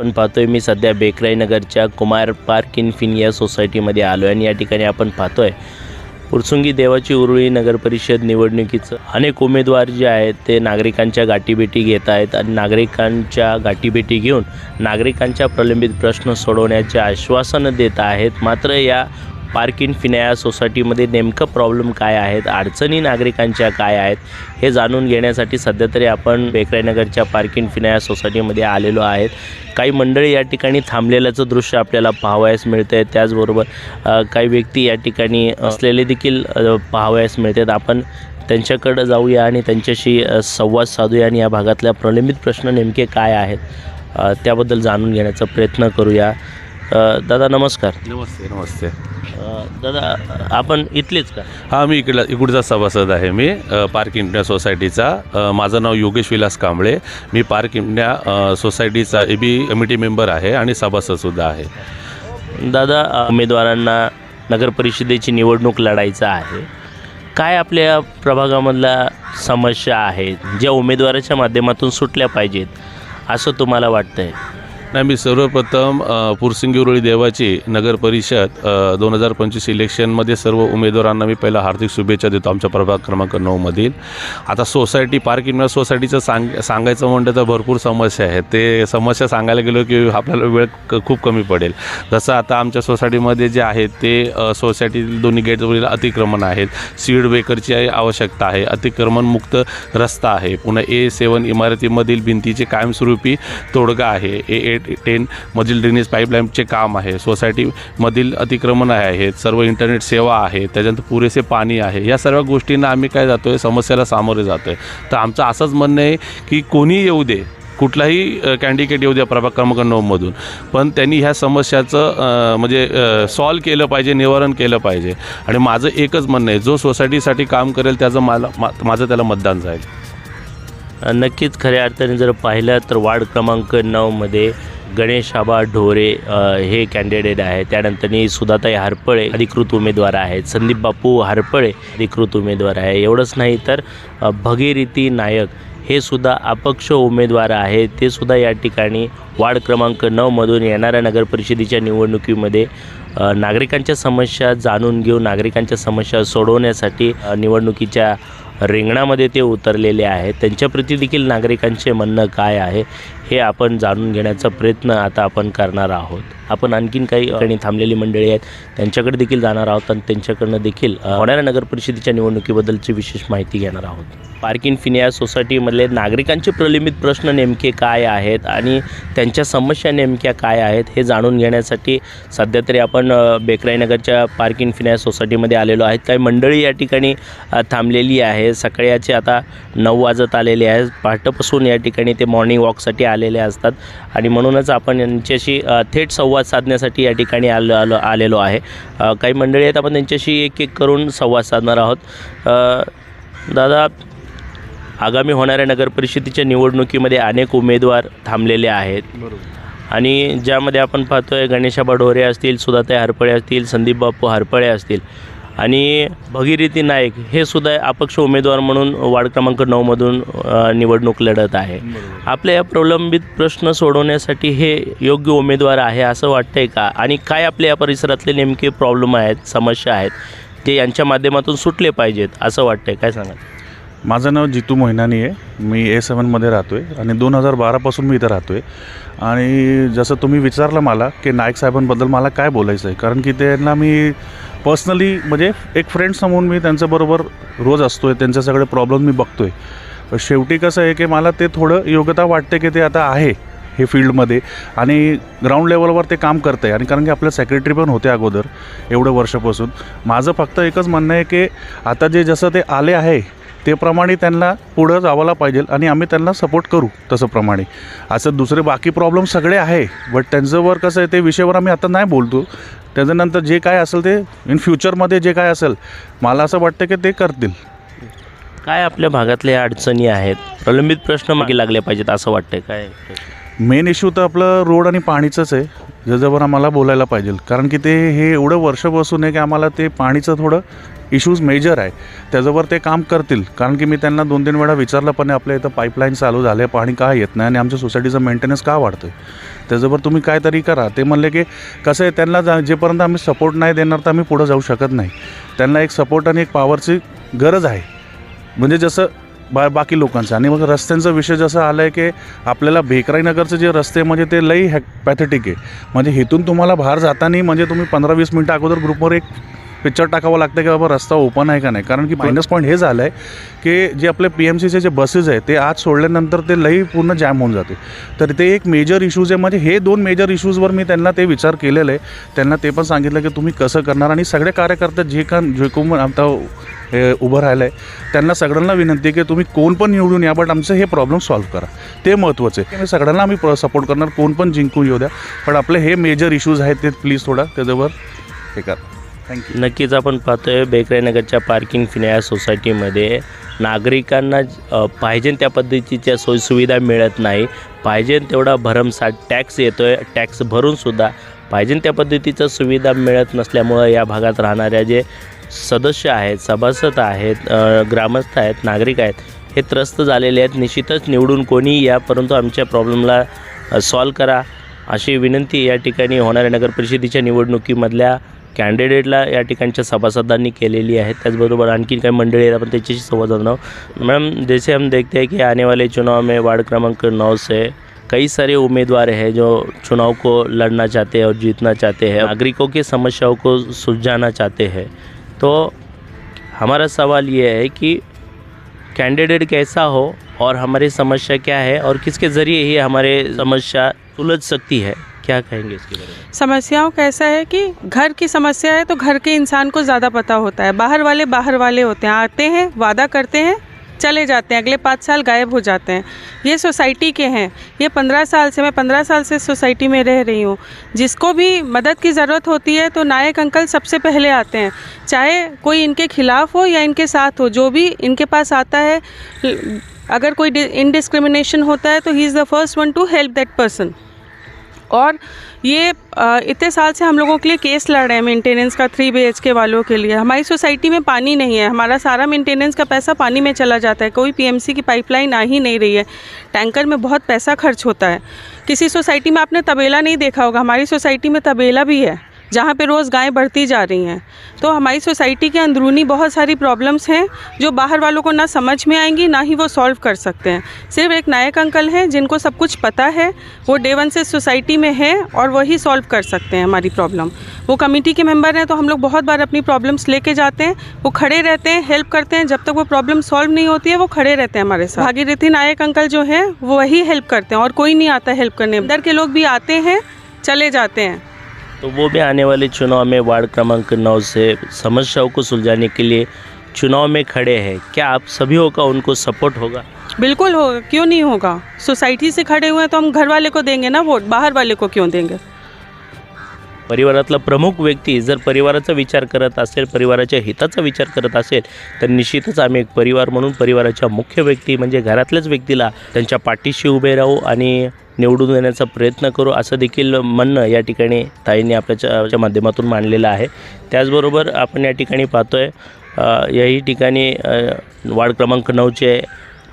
आपण पाहतोय मी सध्या बेकराई नगरच्या कुमार पार्क इन फिन या सोसायटीमध्ये आलो आहे आणि या ठिकाणी आपण पाहतोय पुरसुंगी देवाची उरुळी नगरपरिषद निवडणुकीचं अनेक उमेदवार जे आहेत ते नागरिकांच्या गाठीभेटी घेत आहेत आणि नागरिकांच्या गाठीभेटी घेऊन नागरिकांच्या प्रलंबित प्रश्न सोडवण्याचे आश्वासनं देत आहेत. मात्र या पार्क इन फिनाया सोसायटीमध्ये नेमकं प्रॉब्लेम काय आहेत? अडचणी नागरिकांच्या काय आहेत? हे जाणून घेण्यासाठी सध्या तरी आपण बेकरायनगरच्या पार्क इन फिनाया सोसायटीमध्ये आलेलो आहेत. काही मंडळी या ठिकाणी थांबलेल्याचं दृश्य आपल्याला पाहावयास मिळतं आहे त्याचबरोबर काही व्यक्ती या ठिकाणी असलेले देखील पाहावयास मिळतात. आपण त्यांच्याकडं जाऊया आणि त्यांच्याशी संवाद साधूया आणि या भागातल्या प्रलंबित प्रश्न नेमके काय आहेत त्याबद्दल जाणून घेण्याचा प्रयत्न करूया. अ, दादा नमस्कार. नमस्ते नमस्ते. अ, दादा आपण इथलेच का? हा मी इकडला इकडचा सभासद आहे मी अ, पार्क इंडिया सोसायटीचा. अ, माझं नाव योगेश विलास कांबळे. मी पार्क इंडिया अ, सोसायटीचा ए बी कमिटी मेंबर आहे आणि सभासदसुद्धा आहे. दादा अ, उमेदवारांना नगरपरिषदेची निवडणूक लढायचं आहे. काय आपल्या प्रभागामधल्या समस्या आहेत ज्या उमेदवाराच्या माध्यमातून सुटल्या पाहिजेत असं तुम्हाला वाटतंय? नाही मी सर्वप्रथम अ, पुरसिंगी देवाची नगर परिषद दोन हजार पंचवीस इलेक्शनमध्ये सर्व उमेदवारांना मी पहिला हार्दिक शुभेच्छा देतो आमच्या प्रभाग क्रमांक नऊमधील आता सोसायटी पार्क इंडिया सोसायटीचं सांग सांगायचं म्हणलं तर भरपूर समस्या आहेत. ते समस्या सांगायला गेलो की आपल्याला वेळ क खूप कमी पडेल. जसं आता आमच्या सोसायटीमध्ये जे आहे ते सोसायटीतील दोन्ही गेटवरील अतिक्रमण आहेत. सीड ब्रेकरची आवश्यकता आहे. अतिक्रमणमुक्त रस्ता आहे. पुन्हा ए सेवन इमारतीमधील भिंतीचे कायमस्वरूपी तोडगा आहे. ए एट टेन मधील ड्रेनेज पाईपलाईनचे काम आहे. सोसायटीमधील अतिक्रमण आहेत सर्व इंटरनेट सेवा आहे. त्याच्यानंतर पुरेसे पाणी आहे. या सर्व गोष्टींना आम्ही काय जातो आहे समस्याला सामोरे जातो आहे तर आमचं असंच म्हणणं आहे की कोणी येऊ दे. कुठलाही कॅन्डिडेट येऊ द्या प्रभाग क्रमांक नऊमधून पण त्यांनी ह्या समस्याचं म्हणजे सॉल्व केलं पाहिजे निवारण केलं पाहिजे. आणि माझं एकच म्हणणं आहे जो सोसायटीसाठी काम करेल त्याचं मला माझं त्याला मतदान जाईल. नक्कीच खऱ्या अर्थाने जर पाहिलं तर वार्ड क्रमांक नऊमध्ये गणेश आबा ढोरे हे कॅन्डिडेट आहे त्यानंतर सुधाताई हरपळे अधिकृत उमेदवार आहेत. संदीप बापू हरपळे अधिकृत उमेदवार आहे. एवढंच नाही तर भगीरीती नायक हे सुद्धा अपक्ष उमेदवार आहेत. ते सुद्धा या ठिकाणी वार्ड क्रमांक नऊमधून येणाऱ्या नगरपरिषदेच्या निवडणुकीमध्ये नागरिकांच्या समस्या जाणून घेऊन नागरिकांच्या समस्या सोडवण्यासाठी निवडणुकीच्या रिंगणामध्ये ते उतरलेले आहेत. त्यांच्याप्रती देखील नागरिकांचे म्हणणं काय आहे हे आपण जाणून घेण्याचा प्रयत्न आता आपण करणार आहोत. आपण आणखीन काही ठिकाणी थांबलेली मंडळी आहेत त्यांच्याकडे देखील जाणार आहोत आणि त्यांच्याकडनं देखील होणाऱ्या नगर परिषदेच्या निवडणुकीबद्दलची विशेष माहिती घेणार आहोत. पार्किंग फिनिया सोसायटीमधले नागरिकांचे प्रलंबित प्रश्न नेमके काय आहेत आणि त्यांच्या समस्या नेमक्या काय आहेत हे जाणून घेण्यासाठी सध्या तरी आपण बेकराईनगरच्या पार्किंग फिनिया सोसायटीमध्ये आलेलो आहेत. काही मंडळी या ठिकाणी थांबलेली आहेत. आहे सकाळचे आता नऊ वाजत आलेले आहेत. पहाटेपासून या ठिकाणी ते मॉर्निंग वॉकसाठी आलेले असतात. आणि म्हणूनच आपण यांच्याशी थेट संवाद साधण्यासाठी या ठिकाणी आलो आलो आलेलो आहे. काही मंडळी आहेत आपण त्यांच्याशी एक एक करून संवाद साधणार आहोत. दादा आगामी होणाऱ्या नगरपरिषदेच्या निवडणुकीमध्ये अनेक उमेदवार थांबलेले आहेत. आणि ज्यामध्ये आपण पाहतोय गणेशाबा ढोरे असतील सुधाताई हरपळे असतील संदीप बापू हरपळे असतील. आणि भगीरथी नाईक हे सुद्धा अपक्ष उमेदवार म्हणून वार्ड क्रमांक नऊमधून निवडणूक लढत आहे. आपल्या या प्रलंबित प्रश्न सोडवण्यासाठी हे योग्य उमेदवार आहे असं वाटतंय का? आणि काय आपल्या या परिसरातले नेमके प्रॉब्लेम आहेत समस्या आहेत ते यांच्या माध्यमातून सुटले पाहिजेत असं वाटतंय? काय सांगाल? माझं नाव जितू मोहिनानी आहे. मी ए सेवनमध्ये राहतो आहे आणि दोन हजार बारापासून मी इथं राहतो आहे आणि जसं तुम्ही विचारलं मला की नाईक साहेबांबद्दल मला काय बोलायचं आहे कारण की त्यांना मी पर्सनली म्हणजे एक फ्रेंड समोर मी त्यांच्याबरोबर रोज असतो आहे त्यांचे सगळे प्रॉब्लेम मी बघतो आहे शेवटी कसं आहे की मला ते थोडं योग्यता वाटते की ते आता आहे हे फील्डमध्ये आणि ग्राउंड लेवलवर ते काम करतं आहे आणि कारण की आपल्या सेक्रेटरी पण होते अगोदर एवढं वर्षापासून. माझं फक्त एकच म्हणणं आहे की आता जे जसं ते आले आहे ते प्रमाणे त्यांना पुढं जावायला पाहिजे आणि आम्ही त्यांना सपोर्ट करू तसं प्रमाणे. असं दुसरे बाकी प्रॉब्लेम सगळे आहे बट त्यांच्यावर कसं आहे ते विषयावर आम्ही आता नाही बोलतो. त्याच्यानंतर जे काय असेल ते इन फ्युचरमध्ये जे काय असेल मला असं वाटतं की ते करतील. काय आपल्या भागातल्या अडचणी आहेत? प्रलंबित प्रश्न मागे लागले पाहिजेत असं वाटतंय. काय? मेन इश्यू तर आपलं रोड आणि पाणीचंच आहे. ज्याच्यावर आम्हाला बोलायला पाहिजे. कारण की ते हे एवढं वर्ष बसून आहे की आम्हाला ते पाणीचं थोडं इश्यूज मेजर आहे. त्याच्यावर ते काम करतील. कारण की मी त्यांना दोन तीन वेळा विचारलं पण आपल्या इथं पाईपलाईन चालू झाले पाणी का येत नाही आणि आमच्या सोसायटीचं मेंटेनन्स का वाढतं आहे त्याच्यावर तुम्ही काहीतरी करा. ते म्हणले की कसं आहे त्यांना जा जेपर्यंत आम्ही सपोर्ट नाही देणार तर आम्ही पुढं जाऊ शकत नाही. त्यांना एक सपोर्ट आणि एक पॉवरची गरज आहे. म्हणजे जसं बा बाकी लोकांचं. आणि मग रस्त्यांचा विषय जसा आला आहे की आपल्याला भेकराईनगरचे जे रस्ते म्हणजे ते लई हॅ पॅथेटिक आहे. म्हणजे इथून तुम्हाला बाहेर जाताना म्हणजे तुम्ही पंधरा वीस मिनटं अगोदर ग्रुपवर एक पिक्चर टाकावं लागतं की बाबा रस्ता ओपन आहे का नाही? कारण की मायनस पॉईंट हे झालं आहे की जे आपले पी एम सीचे जे बसेस आहे ते आज सोडल्यानंतर ते लई पूर्ण जॅम होऊन जाते तर ते एक मेजर इश्यूज आहे. म्हणजे हे दोन मेजर इश्यूजवर मी त्यांना ते विचार केलेलं आहे. त्यांना ते पण सांगितलं की तुम्ही कसं करणार? आणि सगळे कार्यकर्ते जे का जे कोण आता हे उभं राहिलं आहे त्यांना सगळ्यांना विनंती आहे की तुम्ही कोण पण निवडून या बट आमचं हे प्रॉब्लेम सॉल्व्ह करा. ते महत्त्वाचं आहे. सगळ्यांना आम्ही सपोर्ट करणार. कोण पण जिंकून येऊ द्या. पण आपले हे मेजर इश्यूज आहेत ते प्लीज थोडा त्याच्यावर हे करा. नक्कीच आपण पाहतोय बेकराईनगरच्या पार्किंग फिनाया सोसायटीमध्ये नागरिकांना पाहिजे त्या पद्धतीच्या सोयीसुविधा मिळत नाही. पाहिजे तेवढा भरमसाठ टॅक्स येतो आहे टॅक्स भरूनसुद्धा पाहिजे त्या पद्धतीच्या सुविधा मिळत नसल्यामुळं या भागात राहणाऱ्या जे सदस्य आहेत सभासद आहेत ग्रामस्थ आहेत नागरिक आहेत हे त्रस्त झालेले आहेत. निश्चितच निवडून कोणी या परंतु आमच्या प्रॉब्लेमला सॉल्व करा अशी विनंती या ठिकाणी होणाऱ्या नगरपरिषदेच्या निवडणुकीमधल्या कॅन्डिडेटला या ठिकाणच्या सभासदांनी केलेली आहे. त्याचबरोबर आणखी काही मंडळी आहेत. संवाद साधणार मैम जैसे हम देखते हैं कि आने वाले चुनाव में वार्ड क्रमांक नौ से कई सारे उम्मीदवार हैं जो चुनाव को लड़ना चाहते हैं और जीतना चाहते हैं, नागरिकों की समस्याओं को सुलझाना चाहते हैं। तो हमारा सवाल ये है कि कैंडिडेट कैसा हो और हमारी समस्या क्या है और किसके ज़रिए ही हमारे समस्या सुलझ सकती है? क्या कहेंगे इसके बारे में? समस्याओं का ऐसा है कि घर की समस्या है तो घर के इंसान को ज़्यादा पता होता है। बाहर वाले बाहर वाले होते हैं, आते हैं, वादा करते हैं, चले जाते हैं, अगले पाँच साल गायब हो जाते हैं। ये सोसाइटी के हैं। ये पंद्रह साल से, मैं पंद्रह साल से सोसाइटी में रह रही हूँ। जिसको भी मदद की ज़रूरत होती है तो नायक अंकल सबसे पहले आते हैं। चाहे कोई इनके खिलाफ़ हो या इनके साथ हो, जो भी इनके पास आता है, अगर कोई इनडिस्क्रिमिनेशन होता है तो he is the first one to help that person और ये इतने साल से हम लोगों के लिए केस लड़ रहे हैं मेंटेनेंस का थ्री बी के वालों के लिए। हमारी सोसाइटी में पानी नहीं है। हमारा सारा मेंटेनेंस का पैसा पानी में चला जाता है। कोई पीएमसी की पाइपलाइन आ ही नहीं रही है। टैंकर में बहुत पैसा खर्च होता है। किसी सोसाइटी में आपने तबेला नहीं देखा होगा। हमारी सोसाइटी में तबेला भी है। जहाँ पे रोज़ गायें बढ़ती जा रही हैं। तो हमारी सोसाइटी के अंदरूनी बहुत सारी प्रॉब्लम्स हैं, जो बाहर वालों को ना समझ में आएँगी, ना ही वो सॉल्व कर सकते हैं। सिर्फ़ एक नायक अंकल हैं, जिनको सब कुछ पता है, वो डे वन से सोसाइटी में है और वही सॉल्व कर सकते हैं हमारी प्रॉब्लम। वो कमेटी के मेंबर हैं तो हम लोग बहुत बार अपनी प्रॉब्लम्स लेके जाते हैं, वो खड़े रहते हैं, हेल्प करते हैं, जब तक वो प्रॉब्लम सॉल्व नहीं होती है, वो खड़े रहते हैं हमारे साथ। भागीरथी नायक अंकल जो हैं, वो वही हेल्प करते हैं और कोई नहीं आता हेल्प करने। इधर के लोग भी आते हैं, चले जाते हैं। तो वो भी आने वाले चुनाव में वार्ड क्रमांक नौ से समस्याओं को सुलझाने के लिए चुनाव में खड़े हैं। क्या आप सभी का उनको सपोर्ट होगा? बिल्कुल होगा क्यों नहीं होगा? सोसाइटी से खड़े हुए हैं तो हम घर वाले को देंगे ना वोट? बाहर वाले को क्यों देंगे? परिवारातला प्रमुख व्यक्ती जर परिवाराचा विचार करत असेल परिवाराच्या हिताचा विचार करत असेल तर निश्चितच आम्ही एक परिवार म्हणून परिवाराच्या मुख्य व्यक्ती म्हणजे घरातल्याच व्यक्तीला त्यांच्या पाठीशी उभे राहू आणि निवडून देण्याचा प्रयत्न करू असं देखील म्हणणं या ठिकाणी ताईंनी आपल्याच्या माध्यमातून मांडलेलं आहे. त्याचबरोबर आपण या ठिकाणी पाहतो आहे याही ठिकाणी वार्ड क्रमांक नऊचे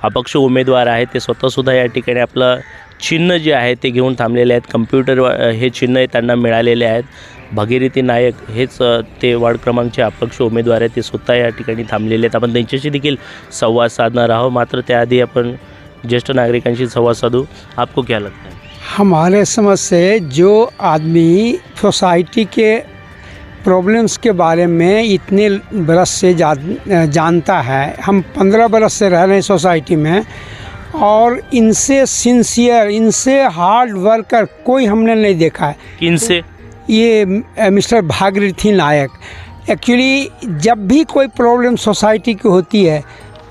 अपक्ष उमेदवार आहेत. ते स्वतःसुद्धा या ठिकाणी आपलं चिन्ह जे आहे ते घेऊन थांबलेले आहेत. कम्प्युटर हे चिन्ह त्यांना मिळालेले आहेत. भगीरथी नायक हेच ते वार्ड क्रमांकचे अपक्ष उमेदवार आहेत. ते स्वतः या ठिकाणी थांबलेले आहेत. आपण त्यांच्याशी देखील संवाद साधणार आहोत. मात्र त्याआधी आपण ज्येष्ठ नागरिकांशी संवाद साधू आपको क्या लगता है? हमारे समझ से जो आदमी सोसाइटी के प्रॉब्लम्स के बारे में इतने बरस से जा, जानता है हम पंद्रह बरस से रह रहे हैं सोसाइटी में और इनसे सिंसियर इनसे हार्ड वर्कर कोई हमने नहीं देखा है। इनसे ये मिस्टर भागीरथी नायक। एक्चुअली जब भी कोई प्रॉब्लम सोसाइटी की होती है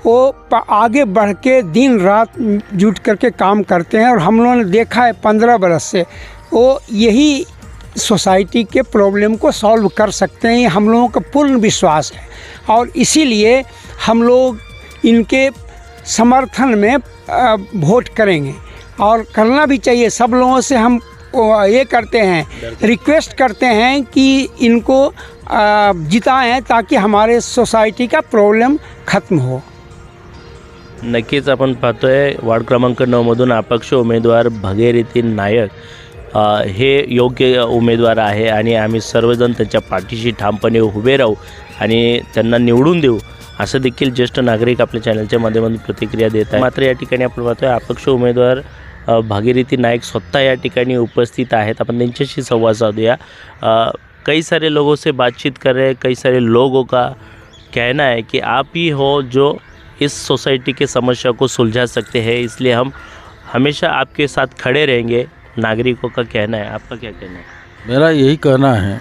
वो आगे बढ़ के दिन रात जुट करके काम करते हैं और हम लोगों ने देखा है पंद्रह बरस से वो यही सोसाइटी के प्रॉब्लम को सॉल्व कर सकते हैं हम लोगों का पूर्ण विश्वास है। और इसीलिए हम लोग इनके समर्थन में वोट करेंगे। और करना भी चाहिए सब लोगों से हम ये करते हैं रिक्वेस्ट करते हैं कि इनको जिताएँ ताकि हमारे सोसाइटी का प्रॉब्लम ख़त्म हो। नक्कीच आपण पाहतोय वार्ड क्रमांक नऊमधून अपक्ष उमेदवार भगीरथी नायक हे योग्य उमेदवार आहे आणि आम्ही सर्वजण त्यांच्या पाठीशी ठामपणे उभे राहू आणि त्यांना निवडून देऊ असं देखील ज्येष्ठ नागरिक आपल्या चॅनलच्या माध्यमातून प्रतिक्रिया देत आहे मात्र या ठिकाणी आपण पाहतोय अपक्ष उमेदवार भागीरथी नायक स्वतः या ठिकाणी उपस्थित आहेत. आपण त्यांच्याशी संवाद साधूया. कई सारे लोगों से बातचीत कर रहे कई सारे लोगों का कहना है कि आप ही हो जो इस सोसाइटी के समस्या को सुलझा सकते हैं। इसलिए हम हमेशा आपके साथ खड़े रहेंगे। नागरिकों का कहना है। आपका क्या कहना है? मेरा यही कहना है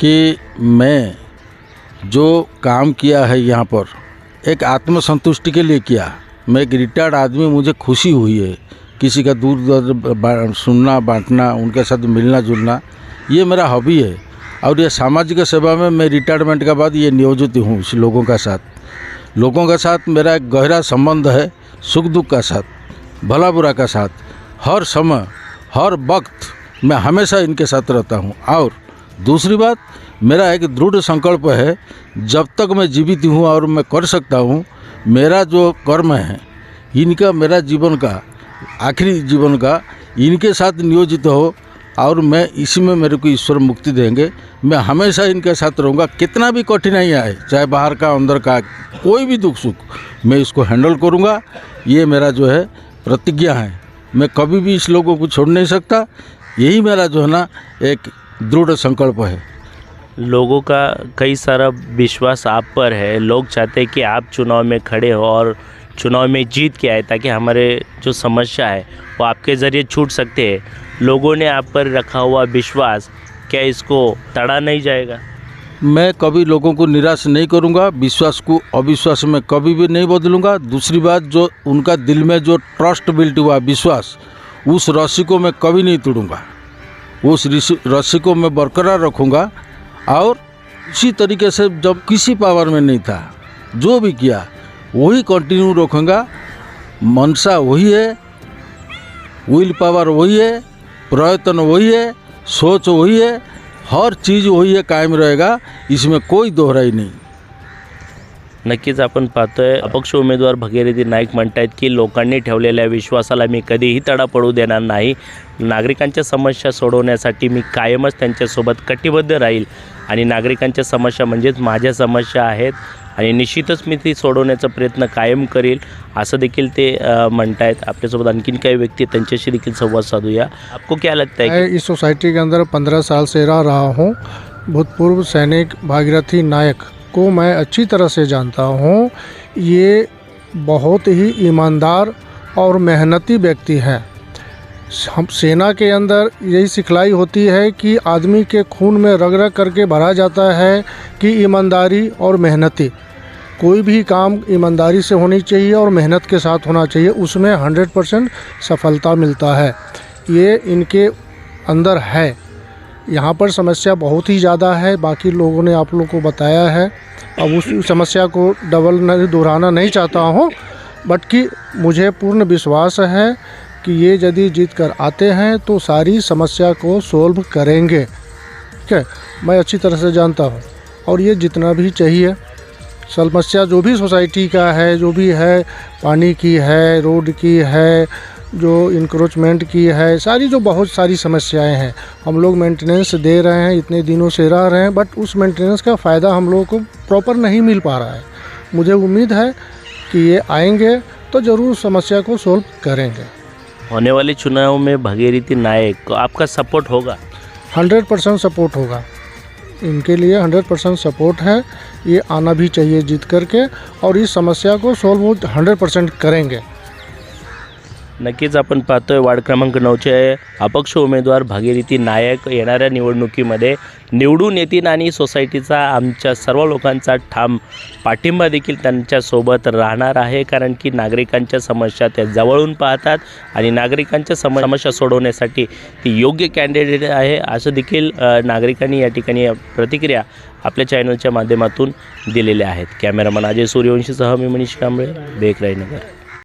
कि मैं जो काम किया है यहाँ पर, एक आत्मसंतुष्टि के लिए किया। मैं एक रिटायर्ड आदमी, मुझे खुशी हुई है। किसी का दूर दर्द सुनना, बांटना, उनके साथ मिलना जुलना, ये मेरा हॉबी है। और ये सामाजिक सेवा में मैं रिटायरमेंट के बाद ये नियोजित हूँ लोगों का साथ। लोगों के साथ मेरा एक गहरा संबंध है, सुख दुख का साथ, भला बुरा का साथ। हर समय, हर वक्त मैं हमेशा इनके साथ रहता हूँ। और दूसरी बात, मेरा एक दृढ़ संकल्प है, जब तक मैं जीवित हूँ और मैं कर सकता हूँ, मेरा जो कर्म है, इनका मेरा जीवन का, आखिरी जीवन का, इनके साथ नियोजित हो और मैं इसी में मेरे को ईश्वर मुक्ति देंगे। मैं हमेशा इनके साथ रहूँगा। कितना भी कठिनाई आए, चाहे बाहर का, अंदर का, कोई भी दुख सुख, मैं इसको हैंडल करूँगा। ये मेरा जो है प्रतिज्ञा है। मैं कभी भी इस लोगों को छोड़ नहीं सकता। यही मेरा जो है ना एक दृढ़ संकल्प है। लोगों का कई सारा विश्वास आप पर है। लोग चाहते हैं कि आप चुनाव में खड़े हो और चुनाव में जीत के आए, ताकि हमारे जो समस्या है, वो आपके ज़रिए छूट सकते हैं। लोगों ने आप पर रखा हुआ विश्वास, क्या इसको तड़ा नहीं जाएगा? मैं कभी लोगों को निराश नहीं करूँगा, विश्वास को अविश्वास में कभी भी नहीं बदलूँगा। दूसरी बात, जो उनका दिल में जो ट्रस्ट बिल्ट हुआ विश्वास, उस रस्सी को मैं कभी नहीं तोड़ूँगा। उस रस्सी को मैं बरकरार रखूँगा। और इसी तरीके से जब किसी पावर में नहीं था, जो भी किया, वही कंटिन्यू रखूँगा। मनसा वही है विल पावर वही है। प्रयत्न वही है सोच वही है हर चीज़ वही है कायम रहेगा इसमें कोई दोहराई नहीं। नक्कीच आपण पाहतोय अपक्ष उमेदवार भगीरथी नाईक म्हणतायत की लोकांनी ठेवलेल्या विश्वासाला मी कधीही तडा पडू देणार नाही. नागरिकांच्या समस्या सोडवण्यासाठी मी कायमच त्यांच्यासोबत कटिबद्ध राहील. आणि नागरिकांच्या समस्या म्हणजेच माझ्या समस्या आहेत आणि निश्चितच मी ती सोडवण्याचा प्रयत्न कायम करील. असं देखील ते अ, म्हणतायत. आपल्यासोबत आणखीन काही व्यक्ती त्यांच्याशी देखील संवाद साधूया. आपको क्या लगता है मैं इस सोसाइटी के अंदर पंद्रह साल से रह रहा हूँ। भूतपूर्व सैनिक भागीरथी नायक को मैं अच्छी तरह से जानता हूँ। ये बहुत ही ईमानदार और मेहनती व्यक्ति हैं। हम सेना के अंदर यही सिखलाई होती है कि आदमी के खून में रग रग करके भरा जाता है कि ईमानदारी और मेहनती। कोई भी काम ईमानदारी से होनी चाहिए और मेहनत के साथ होना चाहिए, उसमें हंड्रेड परसेंट सफलता मिलता है। ये इनके अंदर है। यहाँ पर समस्या बहुत ही ज़्यादा है, बाकी लोगों ने आप लोग को बताया है। अब उस समस्या को डबल दोहराना नहीं चाहता हूँ बट कि मुझे पूर्ण विश्वास है कि ये यदि जीत कर आते हैं तो सारी समस्या को सोल्व करेंगे। ठीक है? मैं अच्छी तरह से जानता हूँ। और ये जितना भी चाहिए। समस्या जो भी सोसाइटी का है, जो भी है, पानी की है, रोड की है, जो इंक्रोचमेंट की है, सारी जो बहुत सारी समस्याएँ हैं, हम लोग मेंटेनेंस दे रहे हैं, इतने दिनों से रह रहे हैं बट उस मेंटेनेंस का फ़ायदा हम लोगों को प्रॉपर नहीं मिल पा रहा है। मुझे उम्मीद है कि ये आएँगे तो ज़रूर समस्या को सोल्व करेंगे। होने वाले चुनाव में भगीरथी नायक को आपका सपोर्ट होगा? हंड्रेड परसेंट सपोर्ट होगा। इनके लिए हंड्रेड परसेंट सपोर्ट है। ये आना भी चाहिए जीत करके और इस समस्या को सॉल्व हंड्रेड परसेंट करेंगे। नक्कीच आपण पाहतोय वार्ड क्रमांक नऊचे अपक्ष उमेदवार भागीरथी नायक येणाऱ्या निवडणुकीमध्ये निवडून येतील आणि सोसायटीचा आमच्या सर्व लोकांचा ठाम पाठिंबा देखील त्यांच्यासोबत राहणार आहे. कारण की नागरिकांच्या समस्या त्या जवळून पाहतात आणि नागरिकांच्या सम समस्या सोडवण्यासाठी ती योग्य कॅन्डिडेट आहे. असं देखील नागरिकांनी या ठिकाणी प्रतिक्रिया आपल्या चॅनलच्या माध्यमातून दिलेल्या आहेत. कॅमेरामन अजय सूर्यवंशीसह मी मनीष कांबळे बेकराईनगर